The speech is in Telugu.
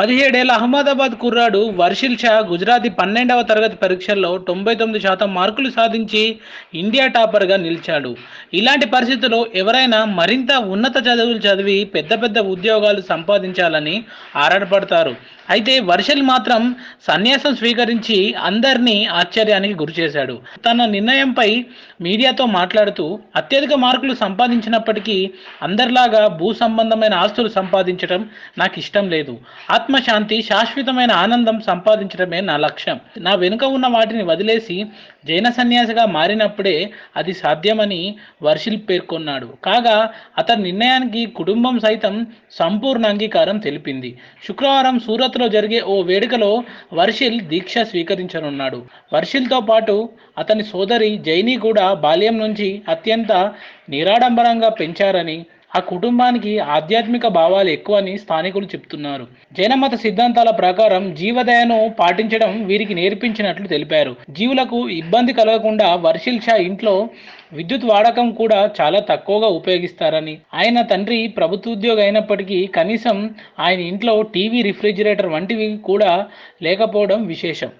పదిహేడేళ్ళ అహ్మదాబాద్ కుర్రాడు వర్షిల్ షా గుజరాతీ పన్నెండవ తరగతి పరీక్షల్లో తొంభై తొమ్మిది శాతం మార్కులు సాధించి ఇండియా టాపర్గా నిలిచాడు. ఇలాంటి పరిస్థితుల్లో ఎవరైనా మరింత ఉన్నత చదువులు చదివి పెద్ద పెద్ద ఉద్యోగాలు సంపాదించాలని ఆరాటపడతారు. అయితే వర్షల్ మాత్రం సన్యాసం స్వీకరించి అందరినీ ఆశ్చర్యానికి గురిచేశాడు. తన నిర్ణయంపై మీడియాతో మాట్లాడుతూ అత్యధిక మార్కులు సంపాదించినప్పటికీ అందరిలాగా భూ సంబంధమైన ఆస్తులు సంపాదించడం నాకు ఇష్టం లేదు. ఆత్మశాంతి శాశ్వతమైన ఆనందం సంపాదించడమే నా లక్ష్యం. నా వెనుక ఉన్న వాటిని వదిలేసి జైన సన్యాసిగా మారినప్పుడే అది సాధ్యమని వర్షిల్ పేర్కొన్నాడు. కాగా అతని నిర్ణయానికి కుటుంబం సైతం సంపూర్ణ అంగీకారం తెలిపింది. శుక్రవారం సూరత్ సూరత్లో జరిగే ఓ వేడుకలో వర్షిల్ దీక్ష స్వీకరించనున్నాడు. వర్షిల్తో పాటు అతని సోదరి జైని కూడా బాల్యం నుంచి అత్యంత నిరాడంబరంగా పెంచారని ఆ కుటుంబానికి ఆధ్యాత్మిక భావాలు ఎక్కువని స్థానికులు చెప్తున్నారు. జైనమత సిద్ధాంతాల ప్రకారం జీవదయను పాటించడం వీరికి నేర్పించినట్లు తెలిపారు. జీవులకు ఇబ్బంది కలగకుండా వర్షిల్ షా ఇంట్లో విద్యుత్ వాడకం కూడా చాలా తక్కువగా ఉపయోగిస్తారని. ఆయన తండ్రి ప్రభుత్వ ఉద్యోగి అయినప్పటికీ కనీసం ఆయన ఇంట్లో టీవీ రిఫ్రిజిరేటర్ వంటివి కూడా లేకపోవడం విశేషం.